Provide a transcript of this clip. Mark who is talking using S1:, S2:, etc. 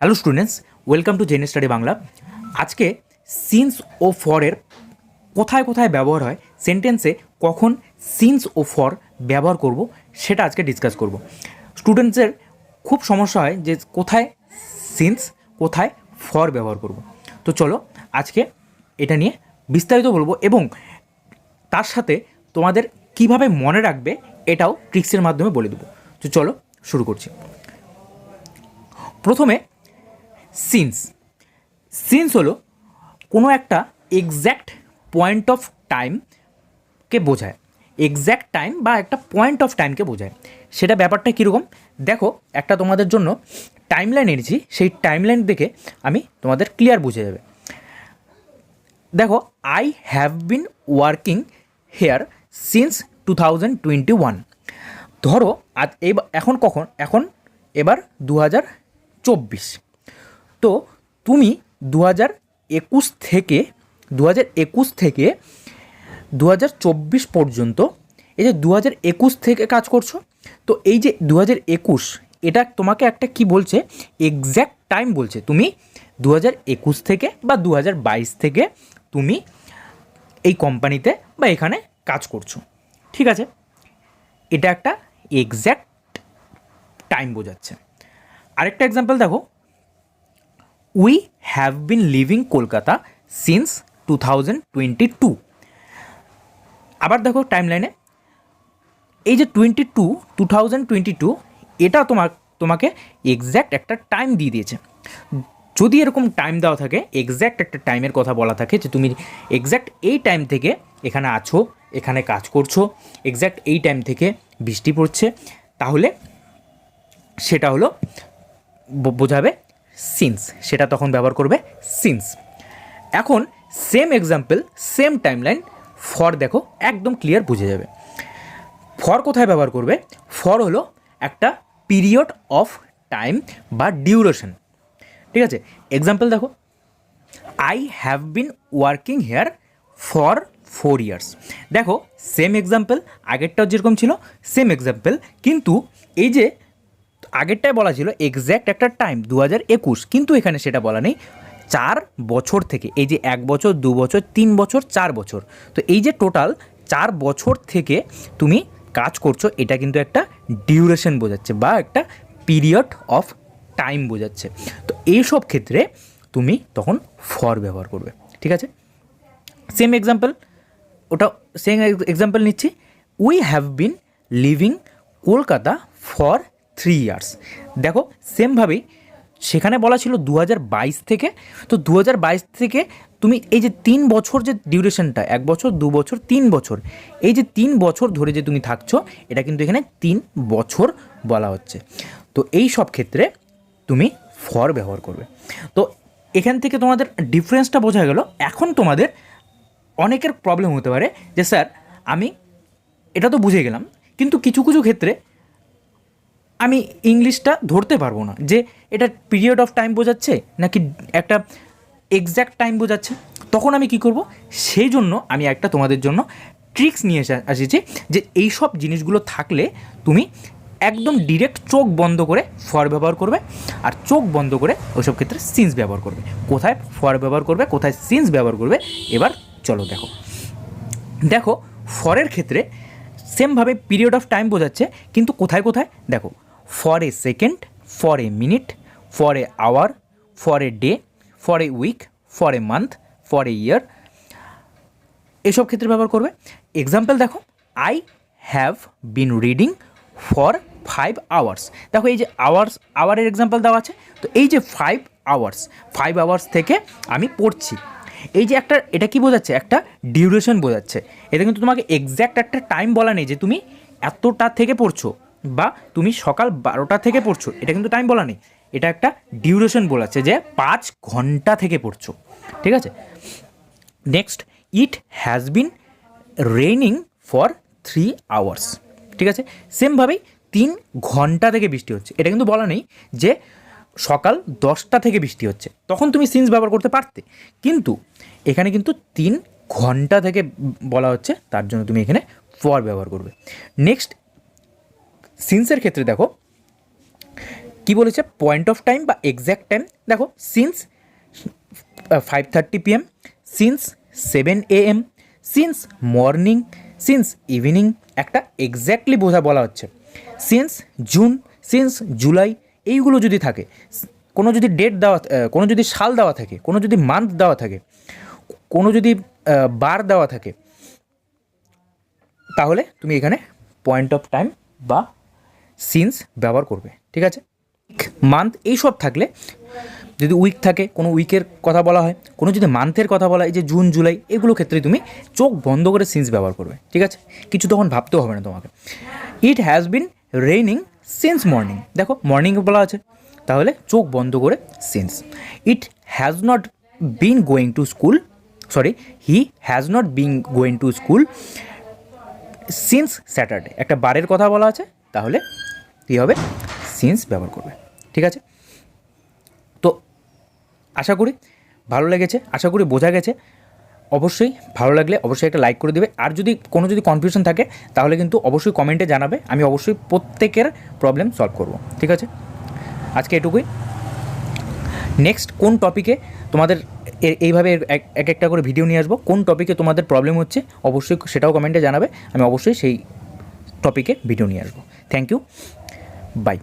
S1: Hello students, welcome to Zen study Bangla. আজকে since ও ফরের কোথায় কোথায় ব্যবহার হয় সেন্টেন্সে কখন সিন্স ও ফর ব্যবহার করব, সেটা আজকে ডিসকাস করব। স্টুডেন্টসের খুব সমস্যা হয় যে কোথায় সিন্স কোথায় ফর ব্যবহার করব। তো চলো, আজকে এটা নিয়ে বিস্তারিত বলব এবং তার সাথে তোমাদের কীভাবে মনে রাখবে এটাও ট্রিক্সের মাধ্যমে বলে দেবো। তো চলো, শুরু করছি। প্রথমে সিন্স সিন্স হলো কোনো একটা এক্স্যাক্ট পয়েন্ট অফ টাইমকে বোঝায়। এক্স্যাক্ট টাইম বা একটা পয়েন্ট অফ টাইমকে বোঝায়। সেটা ব্যাপারটা কীরকম? দেখো, একটা তোমাদের জন্য টাইমলাইন এনেছি, সেই টাইমলাইন দেখে আমি তোমাদের ক্লিয়ার বুঝে যাবে। দেখো I have been working here since two thousand twenty one ধরো, আজ এখন কখন? এখন এবার দু হাজার চব্বিশ। তো তুমি দু হাজার একুশ থেকে দু হাজার একুশ থেকে দু হাজার চব্বিশ পর্যন্ত এই যে দু হাজার একুশ থেকে কাজ করছ, তো এই যে দু হাজার একুশ, এটা তোমাকে একটা কি বলছে? এক্স্যাক্ট টাইম বলছে। তুমি দু হাজার একুশ থেকে বা দু হাজার বাইশ থেকে তুমি এই কোম্পানিতে বা এখানে কাজ করছ। ঠিক আছে? এটা একটা এক্স্যাক্ট টাইম বোঝাচ্ছে। আরেকটা এক্সাম্পল দেখো। We have been living Kolkata since two thousand twenty two আবার দেখো টাইম লাইনে এই যে twenty two two thousand twenty two এটা তোমার তোমাকে এক্স্যাক্ট একটা টাইম দিয়ে দিয়েছে। যদি এরকম টাইম দেওয়া থাকে এক্স্যাক্ট একটা টাইমের কথা বলা থাকে যে তুমি এক্স্যাক্ট এই টাইম থেকে এখানে আছো, এখানে কাজ করছ এক্স্যাক্ট এই টাইম থেকে বৃষ্টি পড়ছে, তাহলে সেটা হলো বোঝাবে সিন্স সেটা তখন ব্যবহার করবে সিন্স এখন same example same timeline for দেখো একদম ক্লিয়ার বুঝে যাবে। ফর কোথায় ব্যবহার করবে? ফর হলো একটা পিরিয়ড অফ টাইম বা ডিউরেশন ঠিক আছে? এক্সাম্পল দেখো। I have been working here for four years দেখো সেম এক্সাম্পল আগেরটাও যেরকম ছিল সেম এক্সাম্পল কিন্তু এই যে আগেরটায় বলা ছিল এক্স্যাক্ট একটা টাইম দু হাজার একুশ। কিন্তু এখানে সেটা বলা নেই। চার বছর থেকে, এই যে এক বছর, দু বছর, তিন বছর, চার বছর। তো এই যে টোটাল চার বছর থেকে তুমি কাজ করছ, এটা কিন্তু একটা ডিউরেশন বোঝাচ্ছে বা একটা পিরিয়ড অফ টাইম বোঝাচ্ছে। তো এইসব ক্ষেত্রে তুমি তখন ফর ব্যবহার করবে, ঠিক আছে? সেম এক্সাম্পল ওটা সেম এক্সাম্পল নিচ্ছি। We have been living Kolkata for three years দেখো সেমভাবেই সেখানে বলা ছিল দু হাজার বাইশ থেকে। তো দু হাজার বাইশ থেকে তুমি এই যে তিন বছর যে ডিউরেশনটা এক বছর, দু বছর, তিন বছর, এই যে তিন বছর ধরে যে তুমি থাকছো, এটা কিন্তু এখানে তিন বছর বলা হচ্ছে। তো এই সব ক্ষেত্রে তুমি ফর ব্যবহার করবে। তো এখান থেকে তোমাদের ডিফারেন্সটা বোঝা গেল। এখন তোমাদের অনেকের প্রবলেম হতে পারে যে, স্যার, আমি, এটা তো বুঝে গেলাম, কিন্তু কিছু কিছু ক্ষেত্রে আমি ইংলিশটা ধরতে পারব না। যে এটা পিরিয়ড অফ টাইম বোঝাচ্ছে নাকি একটা এক্স্যাক্ট টাইম বোঝাচ্ছে? তখন আমি কি করব? সেই জন্য আমি একটা তোমাদের জন্য ট্রিক্স নিয়ে এসে এসেছি যে এই সব জিনিসগুলো থাকলে তুমি একদম ডিরেক্ট চোখ বন্ধ করে ফর ব্যবহার করবে আর চোখ বন্ধ করে ওইসব ক্ষেত্রে সিন্স ব্যবহার করবে। কোথায় ফর ব্যবহার করবে, কোথায় সিন্স ব্যবহার করবে, এবার চলো দেখো। দেখো ফরের ক্ষেত্রে সেমভাবে পিরিয়ড অফ টাইম বোঝাচ্ছে, কিন্তু কোথায় কোথায়? দেখো for a second for a minute for a hour for a day for a week for a month for a year এসব ক্ষেত্রে ব্যবহার করবে। এক্সাম্পল দেখো I have been reading for five hours দেখো এই যে আওয়ার্স আওয়ারের এক্সাম্পল দেওয়া আছে, তো এই যে ফাইভ আওয়ার্স ফাইভ আওয়ার্স থেকে আমি পড়ছি। এই যে একটা, এটা কি বোঝাচ্ছে? একটা ডিউরেশন বোঝাচ্ছে। এটা কিন্তু তোমাকে এক্স্যাক্ট একটা টাইম বলা নেই যে তুমি এতটা থেকে পড়ছো। বা তুমি সকাল বারোটা থেকে পড়ছো, এটা কিন্তু টাইম বলা নেই। এটা একটা ডিউরেশন বলাচ্ছে যে পাঁচ ঘণ্টা থেকে পড়ছো, ঠিক আছে? Next it has been raining for three hours ঠিক আছে? সেমভাবেই তিন ঘণ্টা থেকে বৃষ্টি হচ্ছে। এটা কিন্তু বলা নেই যে সকাল দশটা থেকে বৃষ্টি হচ্ছে। তখন তুমি সিন্স ব্যবহার করতে পারতে। কিন্তু এখানে কিন্তু তিন ঘণ্টা থেকে বলা হচ্ছে, তার জন্য তুমি এখানে ফর ব্যবহার করবে। নেক্সট সিন্সের ক্ষেত্রে দেখো, কি বলেছে? পয়েন্ট অফ টাইম বা এক্স্যাক্ট টাইম দেখো since five thirty PM since seven A M since morning since evening একটা এক্স্যাক্টলি বোঝা বলা হচ্ছে। সিন্স জুন সিন্স জুলাই এইগুলো যদি থাকে, কোনো যদি ডেট দেওয়া, কোনো যদি সাল দেওয়া থাকে, কোনো যদি মান্থ দেওয়া থাকে, কোনো যদি বার দেওয়া থাকে, তাহলে তুমি এখানে পয়েন্ট অফ টাইম বা সিন্স ব্যবহার করবে, ঠিক আছে? মান্থ এইসব থাকলে, যদি উইক থাকে, কোনো উইকের কথা বলা হয়, কোনো যদি মান্থের কথা বলা হয় যে জুন জুলাই এগুলো ক্ষেত্রে তুমি চোখ বন্ধ করে সিন্স ব্যবহার করবে, ঠিক আছে? কিছু তখন ভাবতেও হবে না তোমাকে। It has been raining since morning দেখো মর্নিং বলা আছে, তাহলে চোখ বন্ধ করে since it has not been going to school sorry he has not been going to school since Saturday একটা বারের কথা বলা আছে, তাহলে কী হবে? সিন্স ব্যবহার করবে। ঠিক আছে? তো আশা করি ভালো লেগেছে, আশা করি বোঝা গেছে। অবশ্যই ভালো লাগলে অবশ্যই একটা লাইক করে দেবে। আর যদি কোনো যদি কনফিউশন থাকে, তাহলে কিন্তু অবশ্যই কমেন্টে জানাবে। আমি অবশ্যই প্রত্যেকের প্রবলেম সলভ করব। ঠিক আছে? আজকে এটুকুই। নেক্সট কোন টপিকে তোমাদের এইভাবে এক একটা করে ভিডিও নিয়ে আসব? কোন টপিকে তোমাদের প্রবলেম হচ্ছে? অবশ্যই সেটাও কমেন্টে জানাবে। আমি অবশ্যই সেই টপিকে ভিডিও নিয়ে আসব। Thank you Bye.